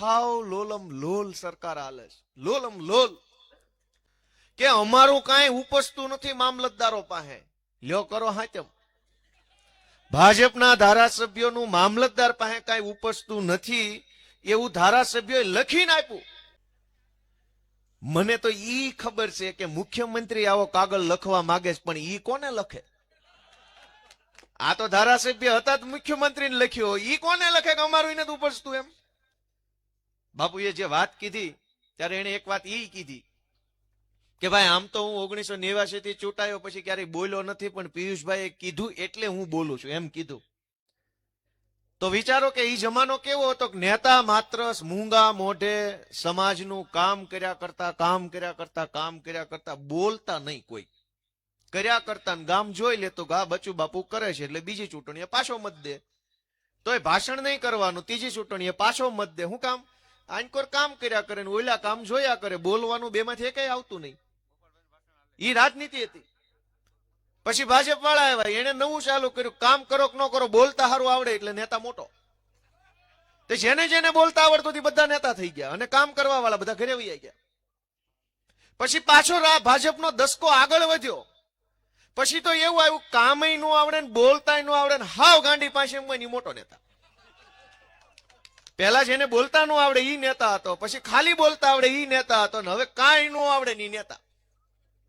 હાવ લોલમ લોલ સરકાર હાલે લોલમ લોલ. કે અમારું કાંઈ ઉપસતું નથી મામલતદારો પાસે. લ્યો કરો હાચમ. ભાજપના ધારાસભ્યોનું મામલતદાર પાસે કાંઈ ઉપસતું નથી એવું ધારાસભ્યોએ લખીને આપ્યું. મને તો ઈ ખબર છે કે મુખ્યમંત્રી આવો કાગળ લખવા માંગે છે, પણ ઈ કોને લખે? આ તો ધારાસભ્ય હતા જ મુખ્યમંત્રીને લખ્યો. ઈ કોને લખે કે અમારું એને ઉપસતું એમ? બાપુએ જે વાત કીધી, ત્યારે એને એક વાત એ કીધી કે ભાઈ, આમ તો હું ઓગણીસો નેવાસી થી ચૂંટાયો, પછી ક્યારેય બોલ્યો નથી, પણ પિયુષભાઈએ કીધું એટલે હું બોલું છું, એમ કીધું. તો વિચારો કે એ જમાનો કેવો હતો કે નેતા માત્ર મૂંગા મોઢે સમાજનું કામ કર્યા કરતા, કામ કર્યા કરતા, કામ કર્યા કરતા બોલતા નહીં કોઈ. કર્યા કરતા ગામ જોઈ લે તો ગા બચુ બાપુ કરે છે, એટલે બીજી ચૂંટણીએ પાછો મત દે. તો એ ભાષણ નહીં કરવાનું, ત્રીજી ચૂંટણીએ પાછો મત દે. હું કામ? આનકોર કામ કર્યા કરે ને ઓલા કામ જોયા કરે, બોલવાનું બેમાંથી એકેય આવતું નહીં. એ રાજનીતિ હતી. પછી ભાજપ વાળા આવ્યા એને નવું ચાલુ કર્યું. કામ કરો કે ન કરો, બોલતા સારું આવડે એટલે નેતા મોટો. તે જેને જેને બોલતા આવડતું બધા નેતા થઈ ગયા અને કામ કરવા વાળા બધા ઘરે વહી ગયા. પછી પાછો ભાજપનો દસકો આગળ વધ્યો. પછી તો એવું આવ્યું, કામયનું આવડે ને બોલતાયનું આવડે ને હાવ ગાંડી પાસે એમ મોટો નેતા. પેલા જેને બોલતા નો આવડે ઈ નેતા હતો, પછી ખાલી બોલતા આવડે ઈ નેતા હતો ને હવે કાંઈ નો આવડે ની નેતા.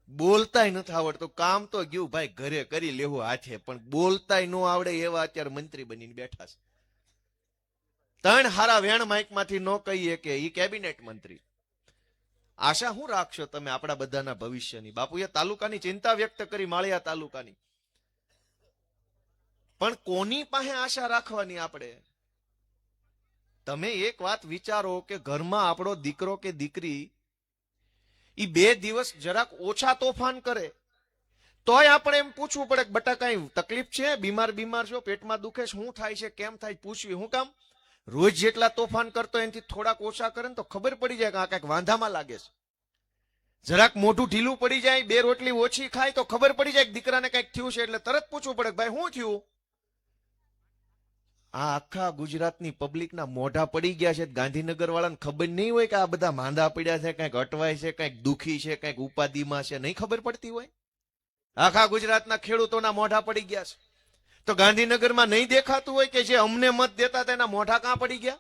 બોલતાય નથી આવડતું, કામ તો ગયું, ભાઈ, ઘરે કરી લેવું હાથે, પણ બોલતાય નો આવડે એવા અત્યારે મંત્રી બનીને બેઠા છે. ત્રણ હારા વેણ માઇકમાંથી ન કહીએ કે ઈ કેબિનેટ મંત્રી. આશા શું રાખશો તમે આપણા બધાના ભવિષ્યની? બાપુએ તાલુકાની ચિંતા વ્યક્ત કરી, માળિયા તાલુકાની. પણ કોની પાસે આશા રાખવાની આપણે? તમે એક વાત વિચારો કે ઘરમાં આપણો દીકરો કે દીકરી એ બે દિવસ જરાક ઓછા તોફાન કરે. તોય આપણે એમ પૂછવું પડે કે, બટા, કઈ તકલીફ છે? બીમાર બીમાર છો? પેટમાં દુખે શું થાય છે? કેમ થાય? પૂછવી. હું કામ રોજ જેટલા તોફાન કરતો એનાથી થોડાક ઓછા કરે ને તો ખબર પડી જાય કે આ કંઈક વાંધામાં લાગે છે. જરાક મોઢું ઢીલું પડી જાય, બે રોટલી ઓછી ખાય તો ખબર પડી જાય કે દીકરાને કંઈક થયું છે એટલે તરત પૂછવું પડે ભાઈ, શું થયું? આ આખા ગુજરાતની પબ્લિકના મોઢા પડી ગયા છે. ગાંધીનગર વાળાને ખબર નહીં હોય કે આ બધા માંદા પડ્યા છે, કંઈક અટવાય છે, કંઈક દુખી છે, કંઈક ઉપાધિમાં છે. નહીં ખબર પડતી હોય? આખા ગુજરાતના ખેડૂતોના મોઢા પડી ગયા છે. તો ગાંધીનગરમાં નહીં દેખાતું હોય કે જે અમને મત દેતા તેના મોઢા કાં પડી ગયા?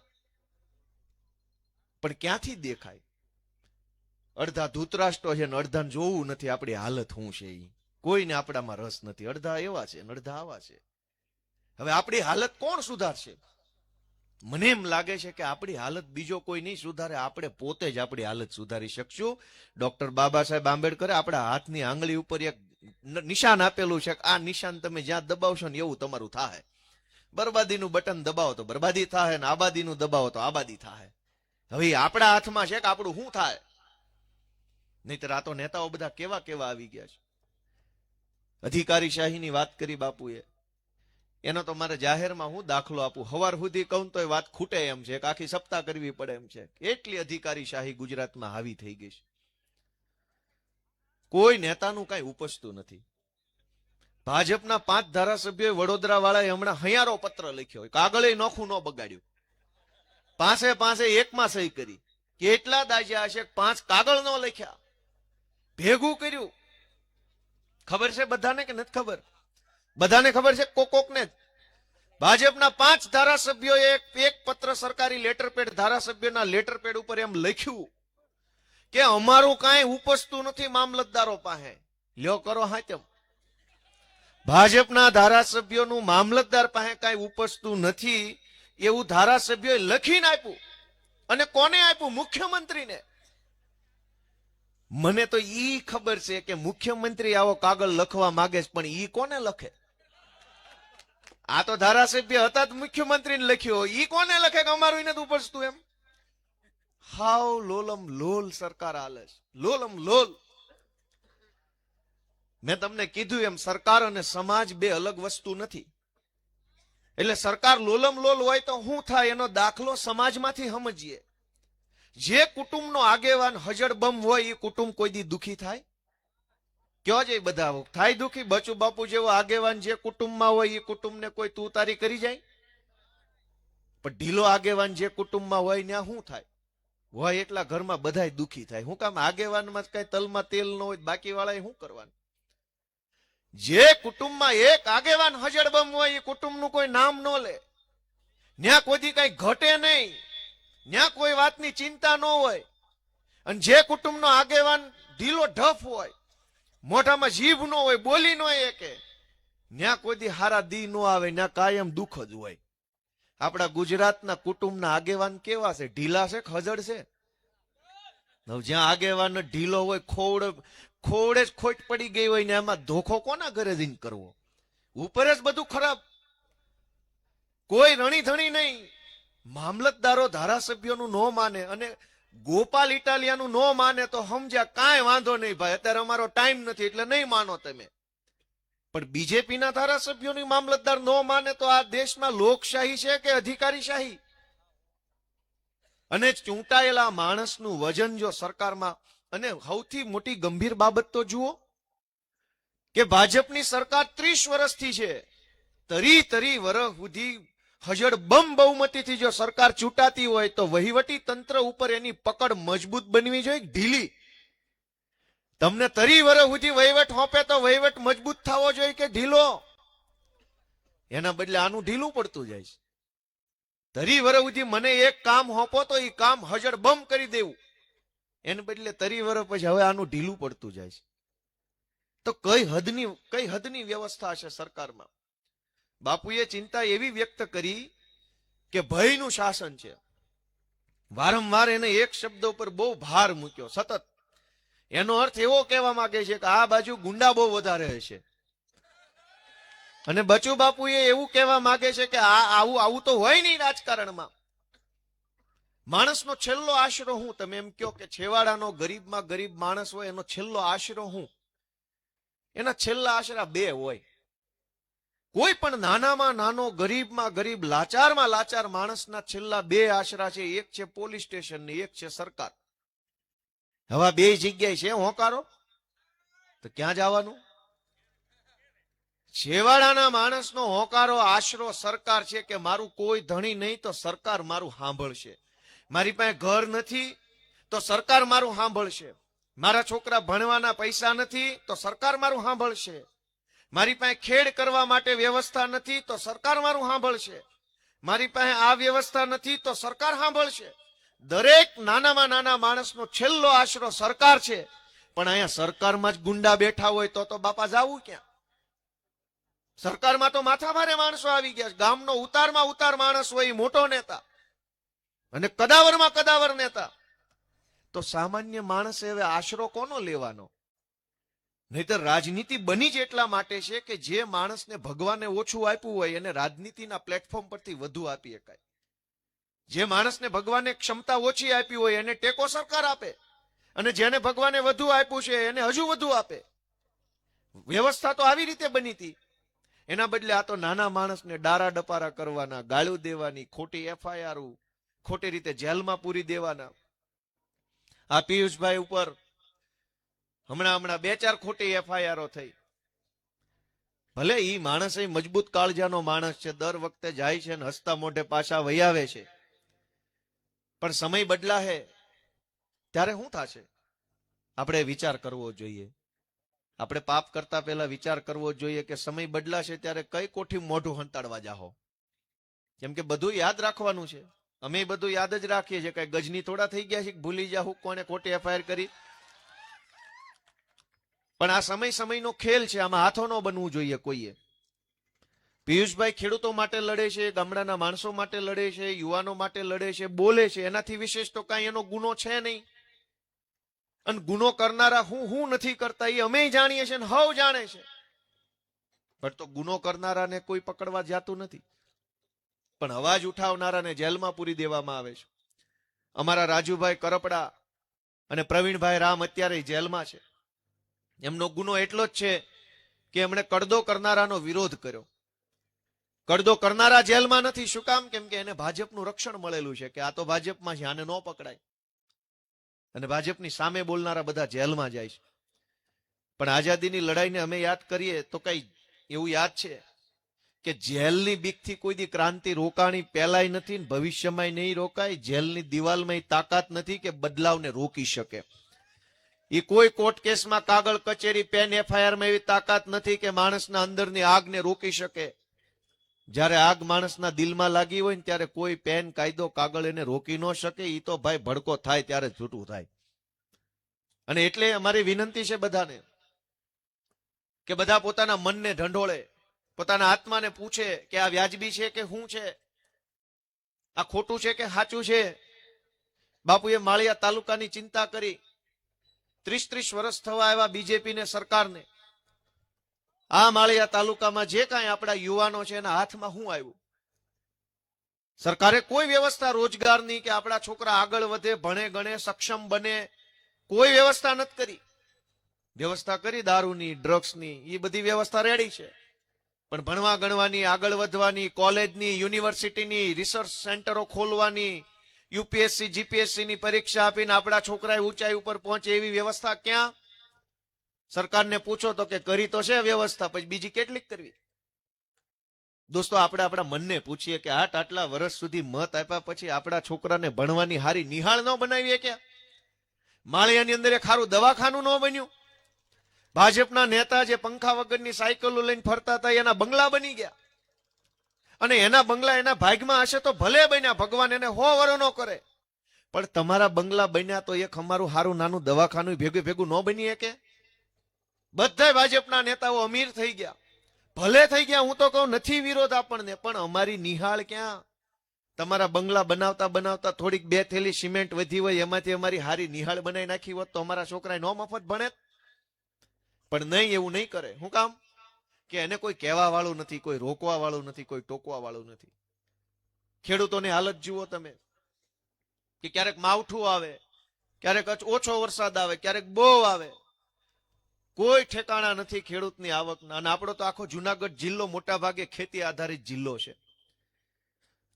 પણ ક્યાંથી દેખાય? અડધા ધૂતરાષ્ટ્રો છે ને અડધાને જોવું નથી. આપણી હાલત શું છે એ કોઈને આપણામાં રસ નથી. અડધા એવા છે ને અડધા આવા છે. હવે આપણી હાલત કોણ સુધારશે? મને એમ લાગે છે કે આપણી હાલત બીજો કોઈ નહીં સુધારે, આપણે પોતે જ આપણી હાલત સુધારી શકશું. ડોક્ટર બાબા સાહેબ આંબેડકરે આપણા હાથની આંગળી ઉપર એક નિશાન આપેલું છે આ નિશાન તમે જ્યાં દબાવશો ને એવું તમારું થાય બરબાદીનું બટન દબાવો તો બરબાદી થાય ને આબાદીનું દબાવો તો આબાદી થાય હવે આપણા હાથમાં છે કે આપણું શું થાય? આ તો નેતાઓ બધા કેવા કેવા આવી ગયા છે. અધિકારી શાહીની વાત કરી બાપુએ. એનો તો મારે જાહેરમાં હું દાખલો આપું. હવાર સુધી કહું તો એ વાત ખૂટે એમ છે. આખી સપ્તાહ કરવી પડે એમ છે. એટલી અધિકારીશાહી ગુજરાતમાં હાવી થઈ ગઈ છે? કોઈ નેતાનું કઈ ઉપજતું નથી. ભાજપના પાંચ ધારાસભ્યોએ વડોદરા વાળાએ હમણાં હૈયારો પત્ર લખ્યો કાગળે નોખું ન બગાડ્યું. પાસે પાસે એકમાં સહી કરી. કેટલા દાજ્યા હશે? પાંચ કાગળ નો લખ્યા. ભેગું કર્યું. ખબર છે બધાને કે નથી ખબર? બધાને ખબર છે? કોક કોકને જ. ભાજપના પાંચ ધારાસભ્યોએ એક પત્ર સરકારી લેટરપેડ ધારાસભ્યના લેટરપેડ ઉપર એમ લખ્યું કે અમારું કાંઈ ઉપજતું નથી મામલતદારો પાસે. લ્યો કરો હાચમ. ભાજપના ધારાસભ્યોનું મામલતદાર પાસે કાંઈ ઉપજતું નથી એવું ધારાસભ્યોએ લખીને આપ્યું. અને કોને આપ્યું? મુખ્યમંત્રીને. મને તો ઈ ખબર છે કે મુખ્યમંત્રી આવો કાગળ લખવા માંગે છે, પણ ઈ કોને લખે? આ તો ધારાસભ્ય હતા મુખ્યમંત્રીને લખ્યો. ઈ કોને લખે કે અમારું એને ઉપજતું એમ? હાવ લોલમ લોલ સરકાર હાલે લોલમ લોલ. મેં તમને કીધું એમ, સરકાર અને સમાજ બે અલગ વસ્તુ નથી. એટલે સરકાર લોલમ લોલ હોય તો શું થાય? એનો દાખલો સમાજમાંથી સમજીએ. જે કુટુંબનો આગેવાન હજડબમ હોય એ કુટુંબ કોઈ દી દુખી થાય? કયો છે બધા થાય દુખી બચુ બાપુ જેવો આગેવાન જે કુટુંબમાં હોય એ કુટુંબને કોઈ તું તારી કરી જાય? પણ ઢીલો આગેવાન જે કુટુંબમાં હોય ત્યાં શું થાય? હોય એટલા ઘરમાં બધાય દુખી થાય. હું કામ આગેવાનમાં કઈ તલમાં તેલ ન હોય બાકી વાળાએ શું કરવાનું? જે કુટુંબમાં એક આગેવાન હજડબમ હોય એ કુટુંબનું કોઈ નામ ન લે. ત્યાં કોઈથી કઈ ઘટે નહીં. ત્યાં કોઈ વાતની ચિંતા ન હોય. અને જે કુટુંબનો આગેવાન ઢીલો ઢફ હોય મોઢામાં જીભ નો હોય, બોલી ન હોય કે ન્યા કોઈ દી હારા દી નો આવે, ન્યા કાયમ દુઃખ જ હોય. આપણા ગુજરાતના કુટુંબના આગેવાન કેવા છે? ઢીલા છે ખજડ છે? જ્યાં આગેવાન ઢીલો હોય, ખોડ, ખોડે જ ખોટ પડી ગઈ હોય ને એમાં ધોખો કોના ઘરે જઈને કરવો? ઉપર જ બધું ખરાબ. કોઈ રણી ધણી નહીં. મામલતદારો ધારાસભ્યોનું ન માને અને ગોપાલ ઇટાલિયાનું ન માને તો સમજ્યા કાંઈ વાંધો નહીં ભાઈ. અત્યારે અમારો ટાઈમ નથી એટલે નહીં માનો તમે. પણ બીજેપીના ધારાસભ્યોની મામલતદાર નો માને તો આ દેશમાં લોકશાહી છે કે અધિકારીશાહી? અને ચૂંટાયેલા માણસનું વજન જો સરકારમાં, અને સૌથી મોટી ગંભીર બાબત તો જુઓ કે ભાજપની સરકાર ત્રીસ વર્ષથી છે. તરી તરી વર્ષ સુધી હજડ બમ બહુમતીથી જો સરકાર ચૂંટાતી હોય તો વહીવટી તંત્ર ઉપર એની પકડ મજબૂત બનવી જોઈએ ઢીલી. તમને તરી વર્ષ સુધી વહીવટ હોપે તો વહીવટ મજબૂત થવો જોઈએ કે ઢીલો? એના બદલે આનું ઢીલું પડતું જાય છે. તરી વર્ષ સુધી મને એક કામ હોપો તો એ કામ હજડ બમ કરી દેવું. એને બદલે તરી વર્ષ પછી હવે આનું ઢીલું પડતું જાય છે. તો કઈ હદની કઈ હદની વ્યવસ્થા છે સરકારમાં? બાપુએ ચિંતા એવી વ્યક્ત કરી કે ભયનું શાસન છે. વારંવાર એને એક શબ્દ ઉપર બહુ ભાર મૂક્યો, સતત. એનો અર્થ એવો કહેવા માંગે છે કે આ બાજુ ગુંડા બહુ વધારે હશે. અને બચુ બાપુએ એવું કહેવા માંગે છે કે આ આવું આવું તો હોય નહીં રાજકારણમાં. માણસનો છેલ્લો આશરો હું, તમે એમ કહો કે છેવાડાનો ગરીબમાં ગરીબ માણસ હોય એનો છેલ્લો આશરો હું. એના છેલ્લા આશરા બે હોય. કોઈ પણ નાનામાં નાનો, ગરીબમાં ગરીબ, લાચારમાં લાચાર માણસના છેલ્લા બે આશરા છે. એક છે પોલીસ સ્ટેશન ને એક છે સરકાર. હવે બે જગ્યાએ છે હોકારો? તો ક્યાં જવાનું? છેવાડાના માણસનો હોકારો, આશરો સરકાર છે કે મારું કોઈ ધણી નહીં તો સરકાર મારું સાંભળશે. મારી પાસે ઘર નથી તો સરકાર મારું સાંભળશે. મારા છોકરા ભણવાના પૈસા નથી તો સરકાર મારું સાંભળશે. મારી પાસે ખેડ કરવા માટે વ્યવસ્થા નથી, તો સરકાર મારું સાંભળશે. મારી પાસે આ વ્યવસ્થા નથી, તો સરકાર સાંભળશે. દરેક નાનામાં નાના માણસનો છેલ્લો આશરો સરકાર છે. પણ અહીંયા સરકારમાં જ ગુંડા બેઠા હોય તો તો બાપા જાવું ક્યાં? સરકારમાં તો માથાભારે માણસો આવી ગયા છે. ગામનો ઉતારમાં ઉતાર માણસ હોય મોટો નેતા. અને કદાવરમાં કદાવર નેતા. તો સામાન્ય માણસે હવે આશરો કોનો લેવાનો? નહીતર રાજનીતિ બની જ એટલા માટે છે કે જે માણસને ભગવાને ઓછું આપ્યું હોય એને રાજનીતિના પ્લેટફોર્મ પરથી વધુ આપી શકાય. જે માણસને ભગવાને ક્ષમતા ઓછી આપી હોય એને ટેકો સરકાર આપે અને જેને ભગવાને વધુ આપ્યું છે એને હજુ વધુ આપે. વ્યવસ્થા તો આવી રીતે બની હતી. એના બદલે આ તો નાના માણસને ડારા ડપારા કરવાના, ગાળું દેવાની, ખોટી એફઆઈઆર ખોટી રીતે જેલમાં પૂરી દેવાના. આ પિયુષભાઈ ઉપર હમણાં હમણાં બે ચાર ખોટી એફઆઈઆરો થઈ. ભલે એ માણસ એ મજબૂત કાળજાનો માણસ છે, દર વખતે જાય છે ને હસતા મોઢે પાછા વૈયાવે છે. પણ સમય બદલાશે ત્યારે શું થશે? આપણે વિચાર કરવો જોઈએ. આપણે પાપ કરતા પહેલા વિચાર કરવો જોઈએ કે સમય બદલાશે ત્યારે કઈ કોઠી મોઢું હંતાડવા જાહો. કેમ કે બધું યાદ રાખવાનું છે. અમે બધું યાદ જ રાખીએ છીએ કઈ ગજની થોડા થઈ ગયા છે, ભૂલી જાહું કોને ખોટી એફઆઈઆર કરી. પણ આ સમય સમયનો ખેલ છે, આમાં હાથો ન બનવું જોઈએ કોઈએ. પિયુષભાઈ ખેડૂતો માટે લડે છે, ગામડાના માણસો માટે લડે છે, યુવાનો માટે લડે છે, બોલે છે, એનાથી વિશેષ તો કાંઈ એનો ગુનો છે નહીં. અને ગુનો કરનારા હું હું નથી કરતા, એ અમે જાણીએ છીએ ને હવ જાણે છે. પણ તો ગુનો કરનારાને કોઈ પકડવા જાતું નથી. પણ અવાજ ઉઠાવનારાને જેલમાં પૂરી દેવામાં આવે છે. અમારા રાજુભાઈ કરપડા અને પ્રવીણભાઈ રામ અત્યારે જેલમાં છે. એમનો ગુનો એટલો જ છે કે એમણે કડદો કરનારાનો વિરોધ કર્યો. કડદો કરનારા જેલમાં નથી. શું કામ? કેમ કે એને ભાજપનું રક્ષણ મળેલું છે કે આ તો ભાજપમાં છે, આને ન પકડાય. અને ભાજપની સામે બોલનારા બધા જેલમાં જાય છે. પણ આઝાદીની લડાઈને અમે યાદ કરીએ તો કઈ એવું યાદ છે કે જેલની બીકથી કોઈ દી ક્રાંતિ રોકાણી પહેલાય નથી ભવિષ્યમાં નહીં રોકાય? જેલની દિવાલમાં તાકાત નથી કે બદલાવને રોકી શકે? એ કોઈ કોર્ટ કેસમાં કાગળ, કચેરી પેન એફઆઈઆરમાં એવી તાકાત નથી કે માણસના અંદરની આગને રોકી શકે. જ્યારે આગ માણસના દિલમાં લાગી હોય ને ત્યારે કોઈ પેન કાયદો, કાગળ એને રોકી ન શકે એ તો ભાઈ ભડકો થાય ત્યારે છૂટું થાય. અને એટલે અમારી વિનંતી છે બધાને કે બધા પોતાના મનને ઢંઢોળે, પોતાના આત્માને પૂછે કે આ વ્યાજબી છે કે શું છે? આ ખોટું છે કે સાચું છે? બાપુએ માળિયા તાલુકાની ચિંતા કરી. ત્રીસ ત્રીસ વર્ષ થવા આવ્યા બીજેપી ને સરકારને. આ માળિયા તાલુકામાં જે કાંઈ આપણા યુવાનો છે એના હાથમાં શું આવ્યું? સરકારે કોઈ વ્યવસ્થા રોજગારની કે આપણા છોકરા આગળ વધે, ભણે, ગણે, સક્ષમ બને, કોઈ વ્યવસ્થા નથી કરી. વ્યવસ્થા કરી દારૂની, ડ્રગ્સની એ બધી વ્યવસ્થા રેડી છે. પણ ભણવા ગણવાની આગળ વધવાની, કોલેજની, યુનિવર્સિટીની, રિસર્ચ સેન્ટરો ખોલવાની યુપીએસસી જીપીએસસી ની પરીક્ષા આપીને આપણા છોકરાએ ઊંચાઈ ઉપર પહોંચે એવી વ્યવસ્થા ક્યાં? સરકારને પૂછો તો કે કરી તો છે વ્યવસ્થા, પછી બીજી કેટલીક કરવી? દોસ્તો, આપણે આપણા મનને પૂછીએ કે આટ આટલા વર્ષ સુધી મત આપ્યા પછી આપણા છોકરાને ભણવાની હારી નિહાળ ન બનાવીએ ક્યાં? માળિયાની અંદર એક ખારું દવાખાનું ન બન્યું? ભાજપના નેતા જે પંખા વગરની સાયકલો લઈને ફરતા હતા, એના બંગલા બની ગયા. અને એના બંગલા એના ભાગમાં હશે તો ભલે બન્યા, ભગવાન એને હો ન કરે. પણ તમારા બંગલા બન્યા તો એક અમારું સારું નાનું દવાખાનું ભેગું ભેગું ન બની શકે? બધા ભાજપના નેતાઓ અમીર થઈ ગયા. ભલે થઈ ગયા, હું તો કહું નથી વિરોધ આપણને, પણ અમારી નિહાળ ક્યાં? તમારા બંગલા બનાવતા બનાવતા થોડીક બે થેલી સિમેન્ટ વધી હોય, એમાંથી અમારી હારી નિહાળ બનાવી નાખી હોત તો અમારા છોકરા નો મફત ભણે પણ નહીં, એવું નહીં કરે. શું કામ? કે એને કોઈ કહેવા વાળું નથી, કોઈ રોકવા વાળું નથી, કોઈ ટોકવા વાળું નથી. ખેડૂતોની હાલત જુઓ તમે. કે ક્યારેક માવઠું આવે, ક્યારેક ઓછો વરસાદ આવે, ક્યારેક બહુ આવે. કોઈ ઠેકાણા નથી ખેડૂતની આવકના અને આપણો તો આખો જુનાગઢ જિલ્લો મોટા ભાગે ખેતી આધારિત જિલ્લો છે.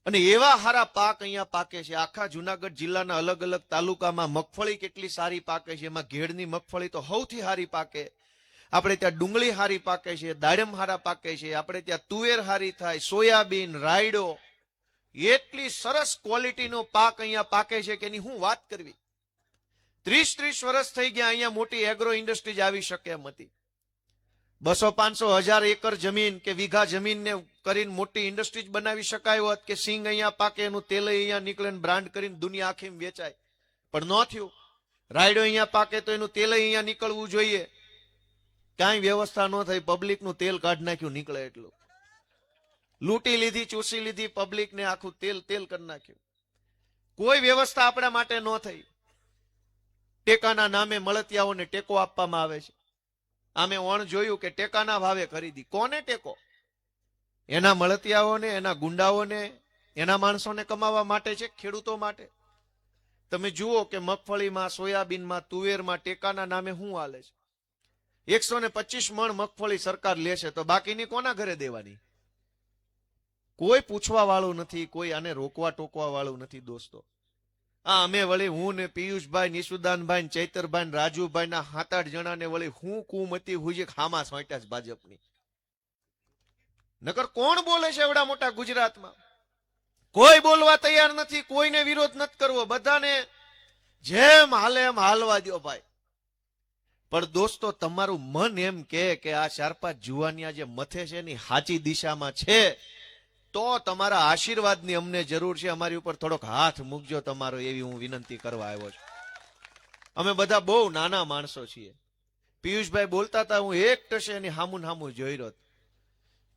અને એવા હારા પાક અહીંયા પાકે છે. આખા જુનાગઢ જિલ્લાના અલગ અલગ તાલુકામાં મગફળી કેટલી સારી પાકે છે. એમાં ઘેડની મગફળી તો સૌથી સારી પાકે. આપણે ત્યાં ડુંગળી હારી પાકે છે, દાડમ હારા પાકે છે, આપણે ત્યાં તુવેર હારી થાય, સોયાબીન, રાયડો, એટલી સરસ ક્વોલિટીનો પાક અહીંયા પાકે છે કે એની હું વાત કરવી? ત્રીસ ત્રીસ વર્ષ થઈ ગયા અહીંયા મોટી એગ્રો ઇન્ડસ્ટ્રીઝ આવી શકે એમ હતી. બસો પાંચસો હજાર એકર જમીન કે વીઘા જમીનને કરીને મોટી ઇન્ડસ્ટ્રીઝ બનાવી શકાય હોત કે સિંગ અહીંયા પાકે, એનું તેલ અહીંયા નીકળે બ્રાન્ડ કરીને દુનિયા આખી વેચાય. પણ ન થયું. રાયડો અહીંયા પાકે તો એનું તેલ અહીંયા નીકળવું જોઈએ. કાંઈ વ્યવસ્થા ન થઈ, પબ્લિકનું તેલ કાઢી નાખ્યું, નીકળે એટલું. લૂંટી લીધી, ચૂસી લીધી, પબ્લિકને આખું તેલ તેલ કરી નાખ્યું. કોઈ વ્યવસ્થા આપણા માટે ન થઈ. ટેકાના નામે મળતિયાઓને ટેકો આપવામાં આવે છે. આમે ઓણ જોયું કે ટેકાના ભાવે ખરીદી. કોને ટેકો? એના મળતિયાઓને, એના ગુંડાઓને, એના માણસોને કમાવા માટે છે, ખેડૂતો માટે? તમે જુઓ કે મગફળીમાં, સોયાબીનમાં, તુવેરમાં ટેકાના નામે શું હાલે છે? એકસો ને પચીસ મણ મગફળી સરકાર લેશે તો બાકીની કોના ઘરે દેવાની? કોઈ પૂછવા વાળું નથી, કોઈ આને રોકવા ટોકવા વાળું નથી, દોસ્તો. આ અમે વળી હું ને પિયુષભાઈ, નિશુદાનભાઈ ચૈતરભાઈ રાજુભાઈ ના સાત આઠ જણા ને વળી હું કુમતી હુજે ખામા સોંટ્યા છે ભાજપની. નકર કોણ બોલે છે એવડા મોટા ગુજરાતમાં? કોઈ બોલવા તૈયાર નથી, કોઈને વિરોધ નથી કરવો. બધાને જેમ હાલે એમ હાલવા દો ભાઈ. પણ દોસ્તો, તમારું મન એમ કે કે આ ચાર પાંચ જુવાનિયા જે મથે છે એની સાચી દિશામાં છે, તો તમારા આશીર્વાદની અમને જરૂર છે. અમારી ઉપર થોડોક હાથ મૂકજો તમારો, એવી હું વિનંતી કરવા આવ્યો છું. અમે બધા બહુ નાના માણસો છીએ. પિયુષભાઈ બોલતા હતા, હું એક ટશે એની હામુન હામું જોઈ રહ્યો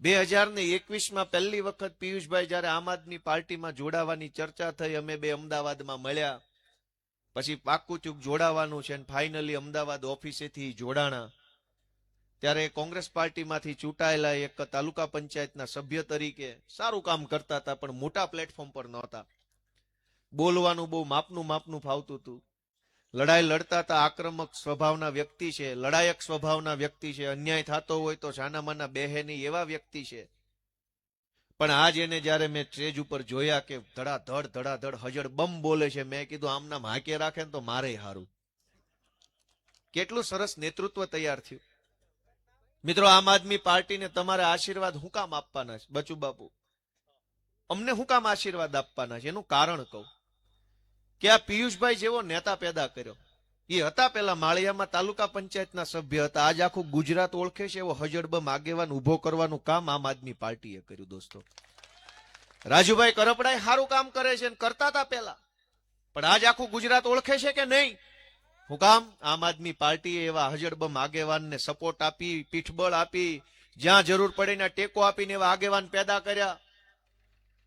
બે હજાર ને એકવીસમાં પહેલી વખત પિયુષભાઈ જયારે આમ આદમી પાર્ટીમાં જોડાવાની ચર્ચા થઈ, અમે બે અમદાવાદમાં મળ્યા. પછી પાક્કું ચૂક જોડાવાનું છે અને ફાઇનલી અમદાવાદ ઓફિસેથી જોડાણા. ત્યારે કોંગ્રેસ પાર્ટીમાંથી ચૂંટાયેલા એક તાલુકા પંચાયતના સભ્ય તરીકે સારું કામ કરતા હતા, પણ મોટા પ્લેટફોર્મ પર નહોતા. બોલવાનું બહુ માપનું માપનું ફાવતું હતું. લડાઈ લડતા હતા, આક્રમક સ્વભાવના વ્યક્તિ છે, લડાયક સ્વભાવના વ્યક્તિ છે, અન્યાય થતો હોય તો છાનામાના બેહેની એવા વ્યક્તિ છે પણ આજ એને જ્યારે મેં સ્ટેજ ઉપર જોયા કે ધડાધડ ધડાધડ હજડ બમ બોલે છે, મેં કીધું આમના હાકે રાખે ને તો મારે હારું. કેટલું સરસ નેતૃત્વ તૈયાર થયું. મિત્રો, આમ આદમી પાર્ટીને તમારે આશીર્વાદ હું કામ આપવાના છે? બચુ બાપુ, અમને હું કામ આશીર્વાદ આપવાના છે? એનું કારણ કહું. કે આ પિયુષભાઈ જેવો નેતા પેદા કર્યો. એ હતા પેલા માળિયામાં તાલુકા પંચાયતના સભ્ય હતા. આજ આખું ગુજરાત ઓળખે છે એવો હજડબમ આગેવાન ઊભો કરવાનું કામ આમ આદમી પાર્ટીએ કર્યું, દોસ્તો. રાજુભાઈ કરપડાએ સારું કામ કરે છે કરતા હતા પેલા. પણ આજ આખું ગુજરાત ઓળખે છે કે નહીં? હું કામ આમ આદમી પાર્ટીએ એવા હજડબમ આગેવાનને સપોર્ટ આપી, પીઠબળ આપી, જ્યાં જરૂર પડે ને ટેકો આપીને એવા આગેવાન પેદા કર્યા.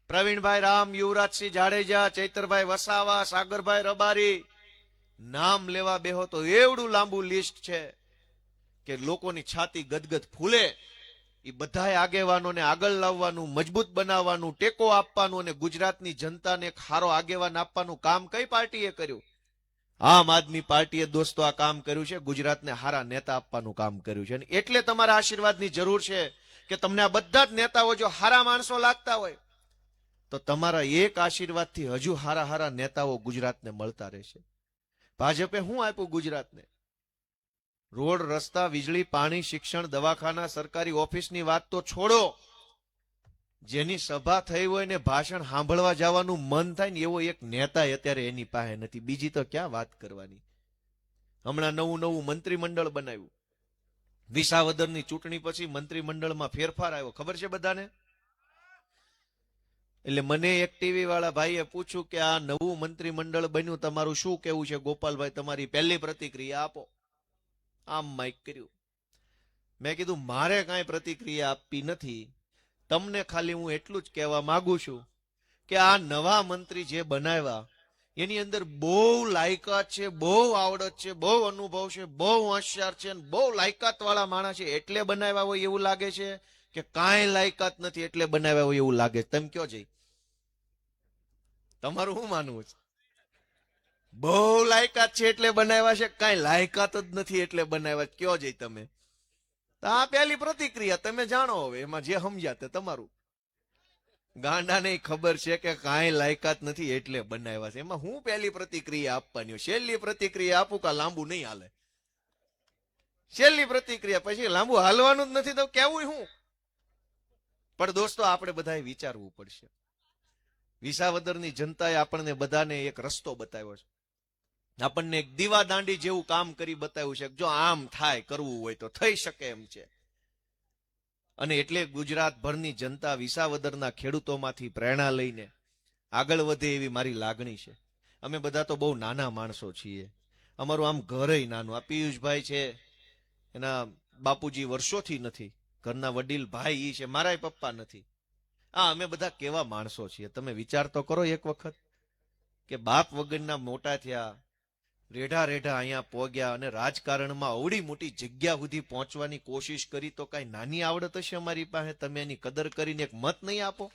પ્રવીણભાઈ રામ, યુવરાજસિંહ જાડેજા, ચૈતરભાઈ વસાવા, સાગરભાઈ રબારી નામ લેવા બેહો તો એવડું લાંબુ લિસ્ટ છે કે લોકોની છાતી ગદગદ ફૂલે. એ બધા આગેવાનોને આગળ લાવવાનું, મજબૂત બનાવવાનું, ટેકો આપવાનું અને ગુજરાતની જનતાને એક સારો આગેવાન આપવાનું કામ કઈ પાર્ટીએ કર્યું? આમ આદમી પાર્ટીએ દોસ્તો આ કામ કર્યું છે, ગુજરાતને હારા નેતા આપવાનું કામ કર્યું છે. અને એટલે તમારા આશીર્વાદની જરૂર છે કે તમને આ બધા જ નેતાઓ જો હારા માણસો લાગતા હોય, તો તમારા એક આશીર્વાદથી હજુ હારા હારા નેતાઓ ગુજરાતને મળતા રહેશે. ભાજપે શું આપ્યું ગુજરાતને? રોડ, રસ્તા, વીજળી, પાણી, શિક્ષણ, દવાખાના, સરકારી ઓફિસની વાત તો છોડો. જેની સભા થઈ હોય ને ભાષણ સાંભળવા જવાનું મન થાય ને એવો એક નેતા અત્યારે એની પાસે નથી. બીજી તો ક્યાં વાત કરવાની? હમણાં નવું નવું મંત્રીમંડળ બનાવ્યું. વિસાવદરની ચૂંટણી પછી મંત્રીમંડળમાં ફેરફાર આવ્યો. ખબર છે બધાને? એટલે મને એક ટીવી વાળા ભાઈએ પૂછ્યું કે આ નવું મંત્રીમંડળ બન્યું, તમારું શું કેવું છે? ગોપાલભાઈ, તમારી પહેલી પ્રતિક્રિયા આપો. આમ માઇક કર્યું. મેં કીધું, મારે કાંઈ પ્રતિક્રિયા આપવી નથી. તમને ખાલી હું એટલું જ કહેવા માંગુ છું કે આ નવા મંત્રી જે બનાવ્યા, એની અંદર બહુ લાયકાત છે, બહુ આવડત છે, બહુ અનુભવ છે, બહુ હોશિયાર છે અને બહુ લાયકાત વાળા માણસ છે. એટલે બનાવ્યા હોય એવું લાગે છે કે કાંઈ લાયકાત નથી, એટલે બનાવ્યા હોય એવું લાગે તમે કયો જઈ તમારું શું માનવું છે? બહુ લાયકાત છે એટલે બનાવ્યા છે. કાંઈ લાયકાત જ નથી એટલે બનાવ્યા. કયો જઈ તમે? આ પહેલી પ્રતિક્રિયા તમે જાણો હવે, એમાં જે સમજ્યા તે તમારું. ગાંડાને ખબર છે કે કાંઈ લાયકાત નથી એટલે બનાવ્યા છે. એમાં હું પહેલી પ્રતિક્રિયા આપવાની છેલ્લી પ્રતિક્રિયા આપું કા લાંબુ નહીં હાલે? છેલ્લી પ્રતિક્રિયા પછી લાંબુ હાલવાનું જ નથી તો કેવું હું? પણ દોસ્તો, આપણે બધાએ વિચારવું પડશે. વિસાવદરની જનતાએ આપણને બધાને એક રસ્તો બતાવ્યો છે. આપણને એક દીવા દાંડી જેવું કામ કરી બતાવ્યું છે જો આમ થાય, કરવું હોય તો થઈ શકે એમ છે. અને એટલે ગુજરાતભરની જનતા વિસાવદરના ખેડૂતોમાંથી પ્રેરણા લઈને આગળ વધે એવી મારી લાગણી છે. અમે બધા તો બહુ નાના માણસો છીએ. અમારું આમ ઘરય નાનું. આ પિયુષભાઈ છે, એના બાપુજી વર્ષોથી નથી. ઘરના વડીલ ભાઈ એ છે, મારાય પપ્પા નથી. આ અમે બધા કેવા માણસો છીએ. તમે વિચાર તો કરો એક વખત કે બાપ વગરના મોટા થયા, રેઢા રેઢા અહીંયા પોગ્યા અને રાજકારણમાં અવડી મોટી જગ્યા સુધી પહોંચવાની કોશિશ કરી તો કઈ નાની આવડત હશે અમારી પાસે? તમે એની કદર કરીને એક મત નહીં આપો?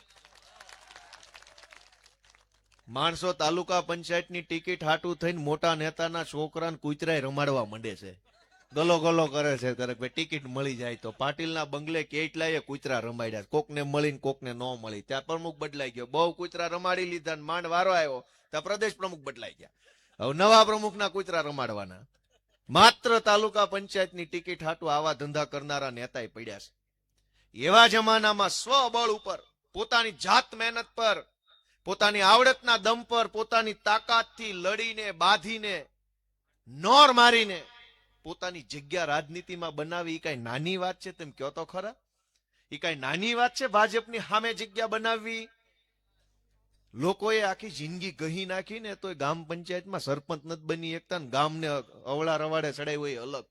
માણસો તાલુકા પંચાયતની ટિકિટ હાટું થઈને મોટા નેતાના છોકરાને કૂતરાય રમાડવા માંડે છે. ગલો ગલો કરે છે ત્યારે ભાઈ ટિકિટ મળી જાય તો પાટીલના બંગલે કેટલાય કૂતરા રમાડ્યા. કોકને મળીને કોકને ન મળી. ત્યાં પ્રમુખ બદલાઈ ગયો. બહુ કૂતરા રમાડી લીધા માંડ વારો આવ્યો. ત્યાં પ્રદેશ પ્રમુખ બદલાઈ ગયા. હવે નવા પ્રમુખના કૂતરા રમાડવાના. માત્ર તાલુકા પંચાયતની ટિકિટ હાટુ આવા ધંધા કરનારા નેતાએ પડ્યા છે. એવા જમાનામાં સ્વબળ ઉપર, પોતાની જાત મહેનત પર, પોતાની આવડતના દમ પર, પોતાની તાકાતથી લડીને, બાંધીને, નોર મારીને પોતાની જગ્યા રાજનીતિમાં બનાવી એ કઈ નાની વાત છે તેમ કહો તો ખરા? એ કઈ નાની વાત છે ભાજપની સામે જગ્યા બનાવવી? લોકોએ આખી જિંદગી ગહી નાખી ને તોય ગામ પંચાયતમાં સરપંચ નથી બની એકતા ગામને અવળા રવાડે ચડાવ્યો એ અલગ.